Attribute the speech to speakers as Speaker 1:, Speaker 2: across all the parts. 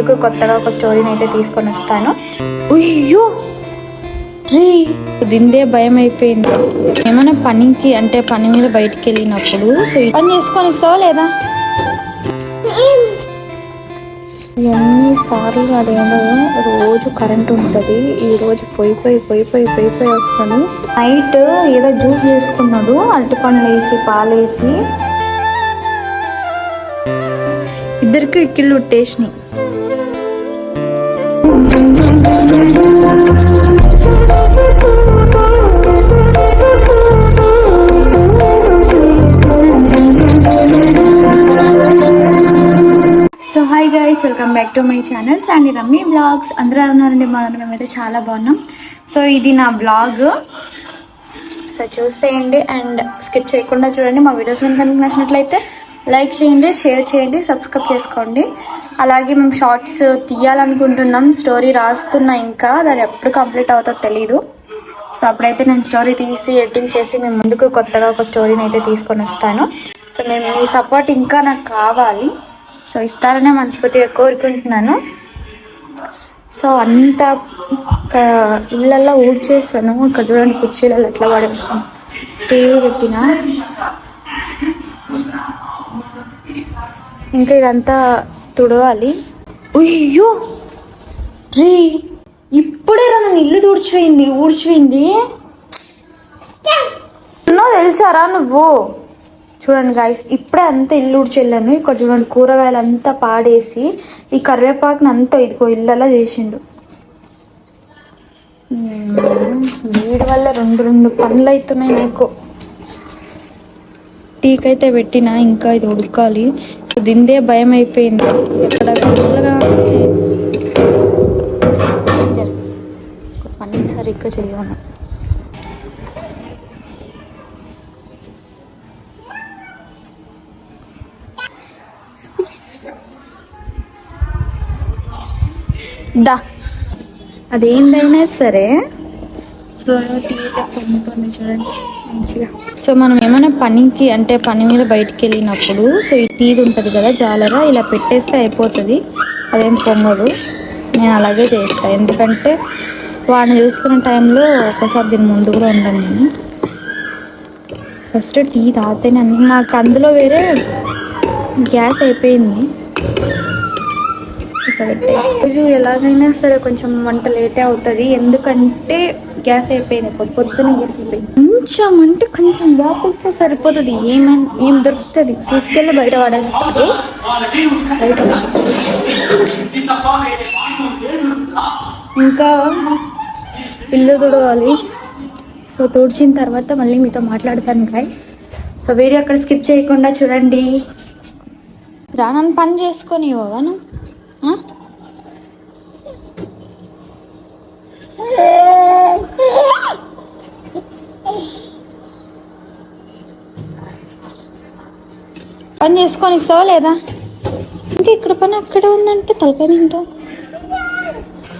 Speaker 1: ముందుకు కొత్తగా ఒక స్టోరీని అయితే తీసుకొని వస్తాను అయ్యో రే దిందే భయం అయిపోయింది ఏమైనా పనికి అంటే పని మీద బయటికి వెళ్ళినప్పుడు సో పని చేసుకొని ఇస్తావా లేదా ఎన్నిసార్లు అదేమో రోజు కరెంట్ ఉంటుంది ఈ రోజు పోయి పోయి పోయి పోయి పోయి పోయి వస్తుంది నైట్ ఏదో జ్యూస్ చేసుకున్నాడు అరటి పండ్లు వేసి పాలు వేసి ఇద్దరికి ఇక్కిళ్ళు ఉట్టేసినాయి so hi guys welcome back to my channel and Rammi vlogs అందరూ ఉన్నారండి మనం మేమైతే చాలా బాగున్నాం సో ఇది నా బ్లాగ్ సో చూసేయండి అండ్ స్కిప్ చేయకుండా చూడండి మా వీడియోస్ కనుక నచ్చినట్లయితే లైక్ చేయండి షేర్ చేయండి సబ్స్క్రైబ్ చేసుకోండి అలాగే మేము షార్ట్స్ తీయాలనుకుంటున్నాం స్టోరీ రాస్తున్నా ఇంకా దాని ఎప్పుడు కంప్లీట్ అవుతుందో తెలీదు సో అప్పుడైతే నేను స్టోరీ తీసి ఎడిటింగ్ చేసి మేము ముందుకు కొత్తగా ఒక స్టోరీని అయితే తీసుకొని వస్తాను సో మేము మీ సపోర్ట్ ఇంకా నాకు కావాలి సో ఇస్తారనే మనస్ఫూర్తిగా కోరుకుంటున్నాను సో అంత ఇళ్ళల్లో ఊడ్చేస్తాను ఇక్కడ చూడండి కుర్చీలలో ఎట్లా పడేస్తాను టీవీ పెట్టిన ఇంకా ఇదంతా తుడవాలి అయ్యో రే ఇప్పుడే రా నన్ను ఇల్లు తుడిచిపోయింది ఊడ్చిపోయింది ఎన్నో తెలుసారా నువ్వు చూడండి గాయస్ ఇప్పుడే అంతా ఇల్లు ఊడ్చెళ్ళాను ఇక్కడ చూడండి కూరగాయలు అంతా పాడేసి ఈ కరివేపాకుని అంతా ఇదిగో ఇల్లలా చేసిండు వీడి వల్ల రెండు రెండు పనులు అవుతున్నాయి నాకు టీకైతే పెట్టిన ఇంకా ఇది ఉడకాలి నాకు దిందే భయం అయిపోయింది ఇక్కడ పని సరిగ్గా చేయను దా అదేందైనా సరే సో టీవీలో పొందుతుంది చూడండి మంచిగా సో మనం ఏమైనా పనికి అంటే పని మీద బయటికి వెళ్ళినప్పుడు సో ఈ తీది ఉంటుంది కదా జాలరా ఇలా పెట్టేస్తే అయిపోతుంది అదేం పొంగదు నేను అలాగే చేస్తాను ఎందుకంటే వాడిని చూసుకునే టైంలో ఒక్కసారి దీని ముందు కూడా ఉండను నేను ఫస్ట్ టీ తాగితేనే నాకు అందులో వేరే గ్యాస్ అయిపోయింది ఇట్లా ఎలాగైనా సరే కొంచెం వంట లేటే అవుతుంది ఎందుకంటే గ్యాస్ అయిపోయింది పొద్దు పొద్దున గ్యాస్ అయిపోయింది కొంచెం అంటే కొంచెం వాపిస్తే సరిపోతుంది ఏమైనా ఏం దొరుకుతుంది తీసుకెళ్ళి బయట పడేస్తుంది బయట ఇంకా ఇల్లు తుడవాలి సో తుడిచిన తర్వాత మళ్ళీ మీతో మాట్లాడతాను గైస్ సో వీడియో అక్కడ స్కిప్ చేయకుండా చూడండి రానని పని చేసుకొని ఇవ్వగాను పని చేసుకొని ఇస్తావా లేదా ఇంకా ఇక్కడ పని అక్కడ ఉందంటే తలపై ఉంటా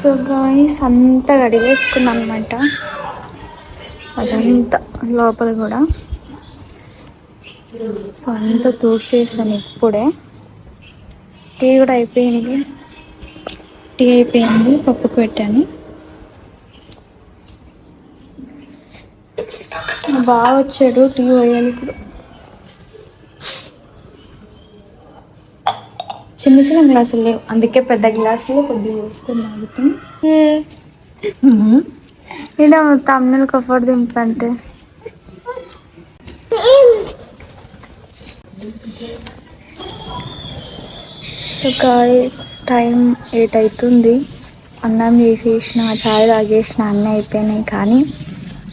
Speaker 1: సో గాయస్ అంతా కడిగేసుకున్నాం అనమాట అదంతా లోపల కూడా సో అంతా తోసేసాను ఇప్పుడే టీ కూడా అయిపోయింది టీ అయిపోయింది పప్పుకు పెట్టాను బాగా వచ్చాడు టీ పోయాలి ఇప్పుడు చిన్న చిన్న గ్లాసులు లేవు అందుకే పెద్ద గ్లాసులు కొద్దిగా పోసుకొని తాగుతాం ఇలా తమ్ముళ్ళు కఫర్ దింపంటే సో గాయస్ టైం ఎయిట్ అవుతుంది అన్నం చేసేసిన చాయ్ తాగేసిన అన్నీ అయిపోయినాయి కానీ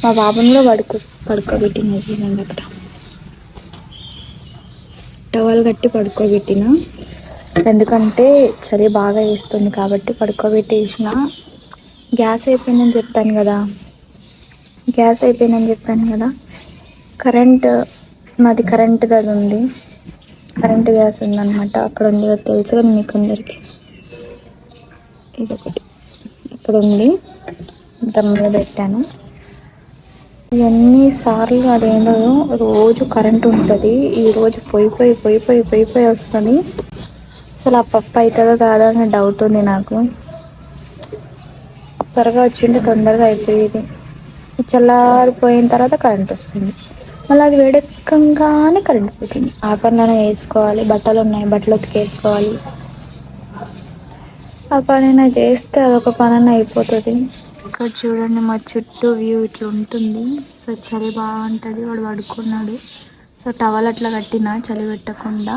Speaker 1: మా బాబులో పడుకో పడుకోబెట్టిన చూడండి అక్కడ టవల్ కట్టి పడుకోబెట్టిన ఎందుకంటే చలి బాగా వేస్తుంది కాబట్టి పడుకోబెట్టేసిన గ్యాస్ అయిపోయిందని చెప్పాను కదా గ్యాస్ అయిపోయిందని చెప్పాను కదా కరెంట్ మాది కరెంట్ అది ఉంది కరెంటు గ్యాస్ ఉందన్నమాట అక్కడ ఉంది తెలుసు కదా మీకు అందరికీ ఇది ఒకటి ఇక్కడ ఉంది దమ్ములో పెట్టాను ఎన్నిసార్లు అదేందో రోజు కరెంట్ ఉంటుంది ఈరోజు పోయి పోయి పోయి పోయి పోయి పోయి వస్తుంది అసలు ఆ పప్పు అవుతుందో కాదా అనే డౌట్ ఉంది నాకు త్వరగా వచ్చింటే తొందరగా అయిపోయేది చల్లారిపోయిన తర్వాత కరెంట్ వస్తుంది మళ్ళీ అది వేడెక్కంగానే కరెంట్ పోతుంది ఆపరణన వేసుకోవాలి బట్టలు ఉన్నాయి బట్టలు ఉతికేసుకోవాలి ఆ పనైనా చేస్తే అదొక పనైనా అయిపోతుంది ఇక్కడ చూడండి మా చుట్టూ వ్యూ ఇట్లా ఉంటుంది సో చలి బాగుంటుంది వాడు పడుకున్నాడు సో టవల్ అట్లా కట్టిన చలి పెట్టకుండా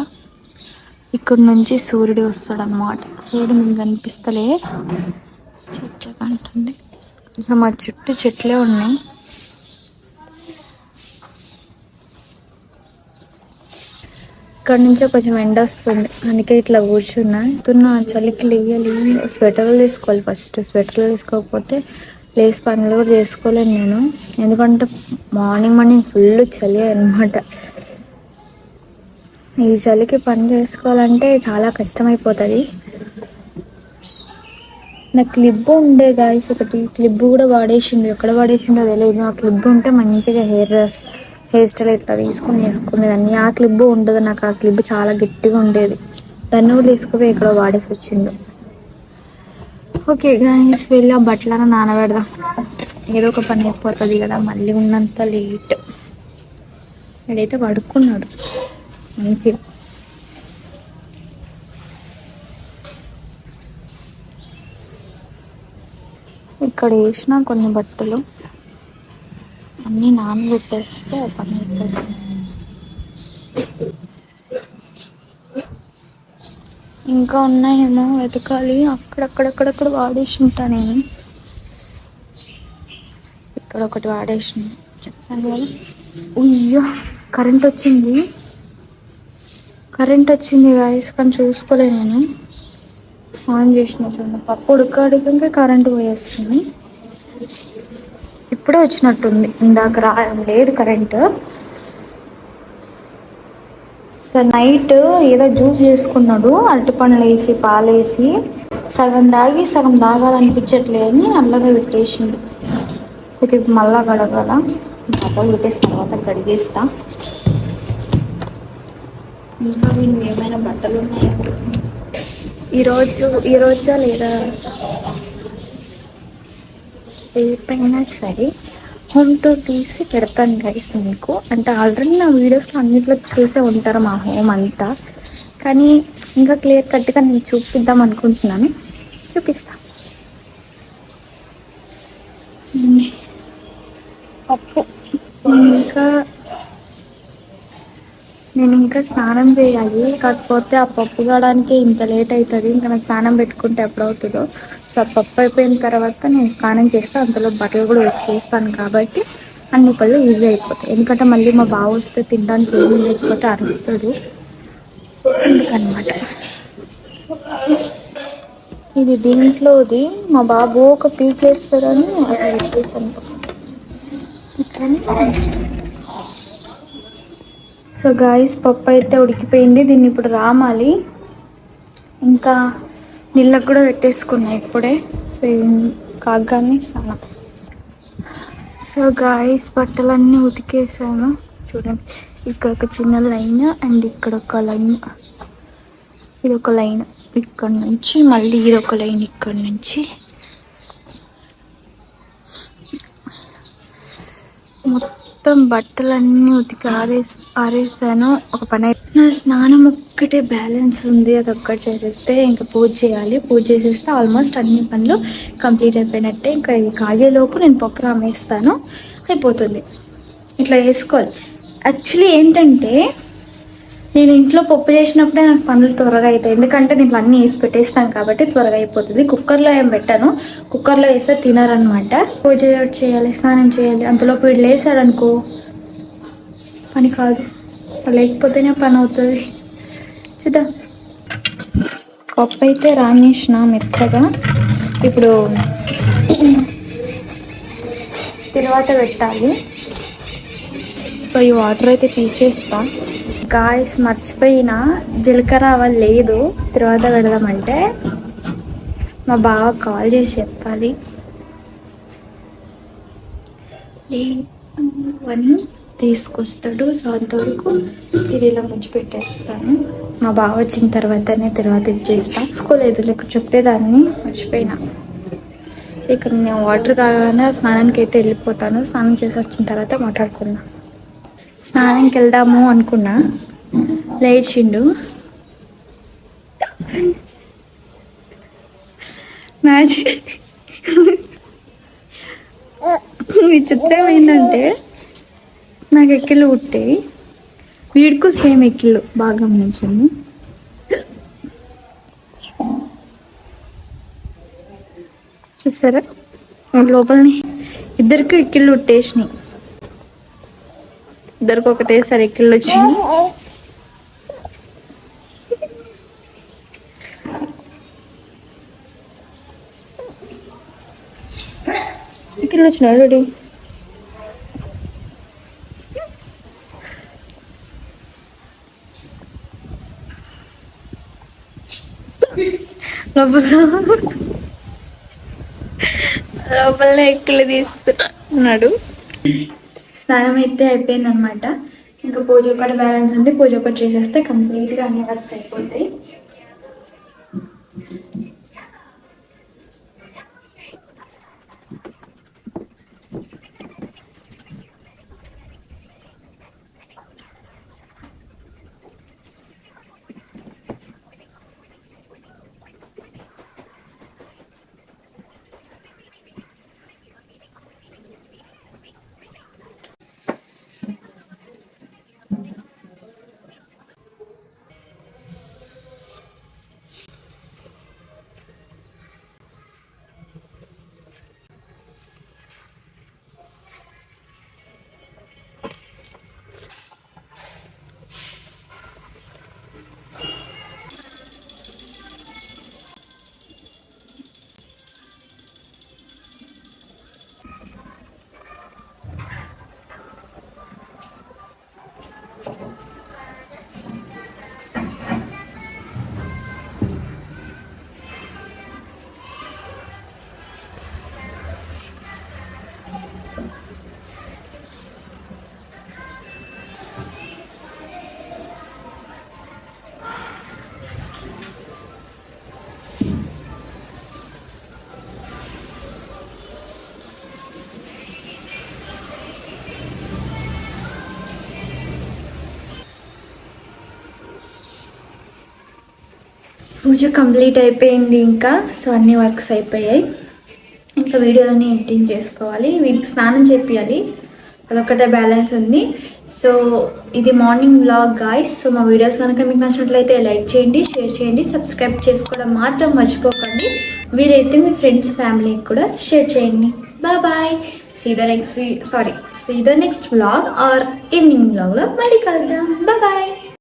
Speaker 1: ఇక్కడ నుంచి సూర్యుడు వస్తాడు అనమాట సూర్యుడు మీకు కనిపిస్తలే చెట్టు ఉంటుంది సో మా చుట్టూ చెట్లే ఉన్నాయి ఇక్కడ నుంచే కొంచెం ఎండ వస్తుంది అందుకే ఇట్లా కూర్చున్నా తున్నా చలికి లేయాలి స్వెటర్లు తీసుకోవాలి ఫస్ట్ స్వెటర్లు తీసుకోకపోతే లేస్ పనులు కూడా చేసుకోలేను నేను ఎందుకంటే మార్నింగ్ మార్నింగ్ ఫుల్ చలి అనమాట ఈ చలికి పని చేసుకోవాలంటే చాలా కష్టమైపోతుంది నా క్లిప్ ఉండే గాయస్ ఒకటి క్లిప్ కూడా వాడేసిండు ఎక్కడ వాడేసిండో తెలియదు ఆ క్లిప్ ఉంటే మంచిగా హెయిర్ హెయిర్ స్టైల్ ఇట్లా తీసుకుని వేసుకునేదాన్ని ఆ క్లిబ్బు ఉండదు నాకు ఆ క్లిబ్బు చాలా గట్టిగా ఉండేది దాన్ని కూడా తీసుకుపోయి ఇక్కడ వాడేసి వచ్చిండు ఓకే గాయస్ వెళ్ళి ఆ బట్టలను నానబెడదాం ఏదో ఒక పని అయిపోతుంది కదా మళ్ళీ ఉన్నంత లేట్ వీడైతే పడుకున్నాడు మంచిగా ఇక్కడ వేసిన కొన్ని బట్టలు అన్నీ పెట్టేస్తే పని పెట్టాను ఇంకా ఉన్నాయేమో వెతకాలి అక్కడక్కడక్కడక్కడ వాడేసి ఉంటాను నేను ఇక్కడ ఒకటి వాడేసి చెప్తాను కదా ఉయ్యో కరెంట్ వచ్చింది కరెంట్ వచ్చింది వాయిస్ కానీ చూసుకోలే నేను ఆన్ చేసిన చూడండి పప్పు ఉడక కరెంట్ పోయేస్తుంది ఇప్పుడే వచ్చినట్టుంది ఇందాక రా లేదు కరెంట్ సో నైట్ ఏదో జ్యూస్ చేసుకున్నాడు అరటిపండ్లు వేసి పాలేసి సగం దాగి సగం అని అల్లగా పెట్టేసిండు ఇది మళ్ళా గడగాల అట్లా పెట్టేసిన తర్వాత కడిగేస్తా ఇంకా మీకు ఏమైనా బట్టలు ఉన్నాయా ఈరోజు ఈరోజా లేదా ఏపైనా సరే హోమ్ టూర్ తీసి పెడతాను గైస్ మీకు అంటే ఆల్రెడీ నా వీడియోస్లో అన్నిట్లో చూసే ఉంటారు మా హోమ్ అంతా కానీ ఇంకా క్లియర్ కట్గా నేను చూపిద్దాం అనుకుంటున్నాను చూపిస్తా ఓకే hmm. ఇంకా స్నానం చేయాలి కాకపోతే ఆ పప్పు కావడానికి ఇంత లేట్ అవుతుంది ఇంకా నేను స్నానం పెట్టుకుంటే ఎప్పుడవుతుందో సో ఆ పప్పు అయిపోయిన తర్వాత నేను స్నానం చేస్తే అంతలో బట్టలు కూడా వేస్తాను కాబట్టి అన్ని పళ్ళు ఈజీ అయిపోతాయి ఎందుకంటే మళ్ళీ మా బావ వస్తే తినడానికి ఏమి లేకపోతే అరుస్తుంది అందుకనమాట ఇది దీంట్లోది మా బాబు ఒక పీకేస్తారని అట్లా పెట్టేస్తాను సో గాయస్ పప్పు అయితే ఉడికిపోయింది దీన్ని ఇప్పుడు రామాలి ఇంకా నీళ్ళకు కూడా పెట్టేసుకున్నాయి ఇప్పుడే సో కాగానే చాలా సో గాయస్ బట్టలన్నీ ఉతికేసాను చూడండి ఇక్కడ ఒక చిన్న లైన్ అండ్ ఇక్కడ ఒక లైన్ ఇది ఒక లైన్ ఇక్కడ నుంచి మళ్ళీ ఇది ఒక లైన్ ఇక్కడ నుంచి మొత్తం మొత్తం బట్టలన్నీ ఉతికి ఆరేసి ఆరేసాను ఒక పని నా స్నానం ఒక్కటే బ్యాలెన్స్ ఉంది అది ఒక్కటి చేసేస్తే ఇంకా పూజ చేయాలి పూజ చేసేస్తే ఆల్మోస్ట్ అన్ని పనులు కంప్లీట్ అయిపోయినట్టే ఇంకా కాగేలోపు నేను పప్పు రామేస్తాను అయిపోతుంది ఇట్లా వేసుకోవాలి యాక్చువల్లీ ఏంటంటే నేను ఇంట్లో పప్పు చేసినప్పుడే నాకు పనులు త్వరగా అవుతాయి ఎందుకంటే దీంట్లో అన్ని వేసి పెట్టేస్తాను కాబట్టి త్వరగా అయిపోతుంది కుక్కర్లో ఏం పెట్టాను కుక్కర్లో వేస్తే తినరనమాట పూజ చేయాలి స్నానం చేయాలి అంతలోపు వీళ్ళు వేసాడు అనుకో పని కాదు లేకపోతేనే పని అవుతుంది చూద్దాం పప్పు అయితే రాణేసిన మెత్తగా ఇప్పుడు తర్వాత పెట్టాలి సో ఈ వాటర్ అయితే తీసేస్తాను గాయస్ మర్చిపోయిన జీలకర్ర అవల్ లేదు తర్వాత వెళదామంటే మా బావ కాల్ చేసి చెప్పాలి లేదు అని తీసుకొస్తాడు సో అంతవరకు ఇది ఇలా పెట్టేస్తాను మా బావ వచ్చిన తర్వాతనే తర్వాత ఇచ్చేస్తాను తీసుకోలేదు లేక చెప్పేదాన్ని మర్చిపోయినా ఇక్కడ నేను వాటర్ కాగానే స్నానానికి అయితే వెళ్ళిపోతాను స్నానం చేసి వచ్చిన తర్వాత మాట్లాడుకున్నాను స్నానంకి వెళ్దాము అనుకున్నా లేచిండు ఈ విచిత్రం ఏంటంటే నాకు ఎక్కిళ్ళు పుట్టాయి వీడికి సేమ్ ఎక్కిళ్ళు బాగా గమనించండి చూసారా లోపలని ఇద్దరికి ఎక్కిళ్ళు పుట్టేసినాయి ఇద్దరికి ఒకటే ఎక్కిళ్ళు వచ్చింది లోపల లోపల తీసుకున్నాడు తీస్తున్నాడు స్నానం అయితే అయిపోయింది అనమాట ఇంకా పూజ ఒకటి బ్యాలెన్స్ ఉంది పూజ ఒకటి చేసేస్తే కంప్లీట్గా అన్ని వర్క్స్ అయిపోతాయి పూజ కంప్లీట్ అయిపోయింది ఇంకా సో అన్ని వర్క్స్ అయిపోయాయి ఇంకా వీడియోని ఎడిటింగ్ చేసుకోవాలి వీటికి స్నానం చేపియాలి అదొక్కటే బ్యాలెన్స్ ఉంది సో ఇది మార్నింగ్ బ్లాగ్ గాయస్ సో మా వీడియోస్ కనుక మీకు నచ్చినట్లయితే లైక్ చేయండి షేర్ చేయండి సబ్స్క్రైబ్ చేసుకోవడం మాత్రం మర్చిపోకండి వీలైతే మీ ఫ్రెండ్స్ ఫ్యామిలీకి కూడా షేర్ చేయండి బా bye see the next sorry see the next vlog or evening బ్లాగ్లో మళ్ళీ కలుద్దాం బాయ్